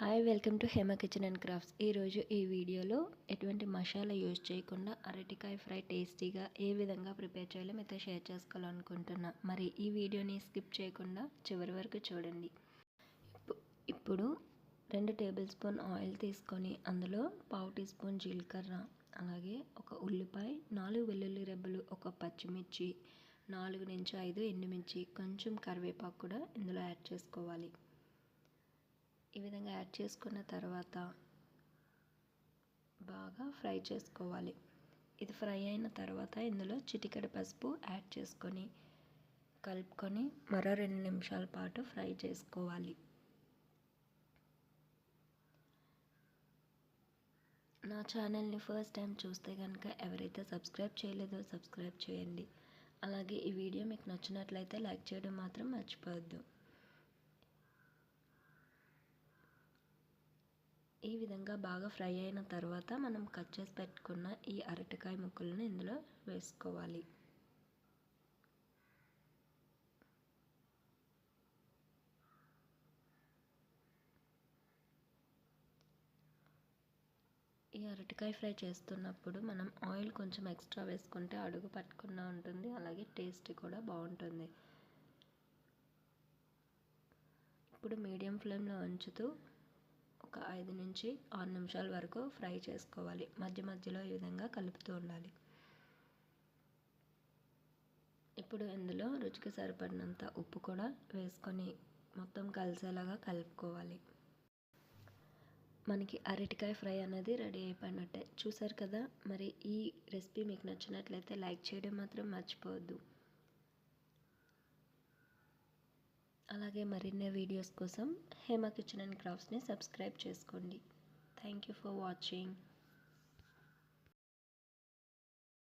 Hi welcome to Hema kitchen and crafts ఈరోజు ఈ వీడియోలో ఎటువంటి మసాలా యూజ్ చేయకుండా అరటికాయ ఫ్రై టేస్టీగా ఏ విధంగా ప్రిపేర్ చేయాలో మీతో షేర్ చేసుకోవాలనుకుంటున్నా. మరి ఈ వీడియోని స్కిప్ చేయకుండా చివరి వరకు చూడండి. ఇప్పుడు రెండు టేబుల్ స్పూన్ ఆయిల్ తీసుకొని అందులో పావు టీ స్పూన్ జీలకర్ర అలాగే ఒక ఉల్లిపాయ నాలుగు వెల్లుల్లి రెబ్బలు ఒక పచ్చిమిర్చి నాలుగు నుంచి ఐదు ఎండుమిర్చి కొంచెం కరివేపాకు కూడా ఇందులో యాడ్ చేసుకోవాలి. ఈ విధంగా యాడ్ చేసుకున్న తర్వాత బాగా ఫ్రై చేసుకోవాలి. ఇది ఫ్రై అయిన తర్వాత ఇందులో చిటికెడ పసుపు యాడ్ చేసుకొని కలుపుకొని మరో రెండు నిమిషాల పాటు ఫ్రై చేసుకోవాలి. నా ఛానల్ని ఫస్ట్ టైం చూస్తే కనుక ఎవరైతే సబ్స్క్రైబ్ చేయలేదో సబ్స్క్రైబ్ చేయండి. అలాగే ఈ వీడియో మీకు నచ్చినట్లయితే లైక్ చేయడం మాత్రం మర్చిపోవద్దు. ఈ విధంగా బాగా ఫ్రై అయిన తర్వాత మనం కట్ చేసి పెట్టుకున్న ఈ అరటికాయ ముక్కలను ఇందులో వేసుకోవాలి. ఈ అరటికాయ ఫ్రై చేస్తున్నప్పుడు మనం ఆయిల్ కొంచెం ఎక్స్ట్రా వేసుకుంటే అడుగు పట్టుకున్నా ఉంటుంది అలాగే టేస్ట్ కూడా బాగుంటుంది. ఇప్పుడు మీడియం ఫ్లేమ్లో ఉంచుతూ నుంచి ఆరు నిమిషాల వరకు ఫ్రై చేసుకోవాలి. మధ్య మధ్యలో ఈ విధంగా కలుపుతూ ఉండాలి. ఇప్పుడు ఇందులో రుచికి సరిపడినంత ఉప్పు కూడా వేసుకొని మొత్తం కలిసేలాగా కలుపుకోవాలి. మనకి అరటికాయ ఫ్రై అనేది రెడీ అయిపోయినట్టే. చూసారు కదా? మరి ఈ రెసిపీ మీకు నచ్చినట్లయితే లైక్ చేయడం మాత్రం మర్చిపోవద్దు. అలాగే మరిన్ని వీడియోస్ కోసం హేమ కిచెన్ అండ్ క్రాఫ్ట్స్ని సబ్స్క్రైబ్ చేసుకోండి. Thank you for watching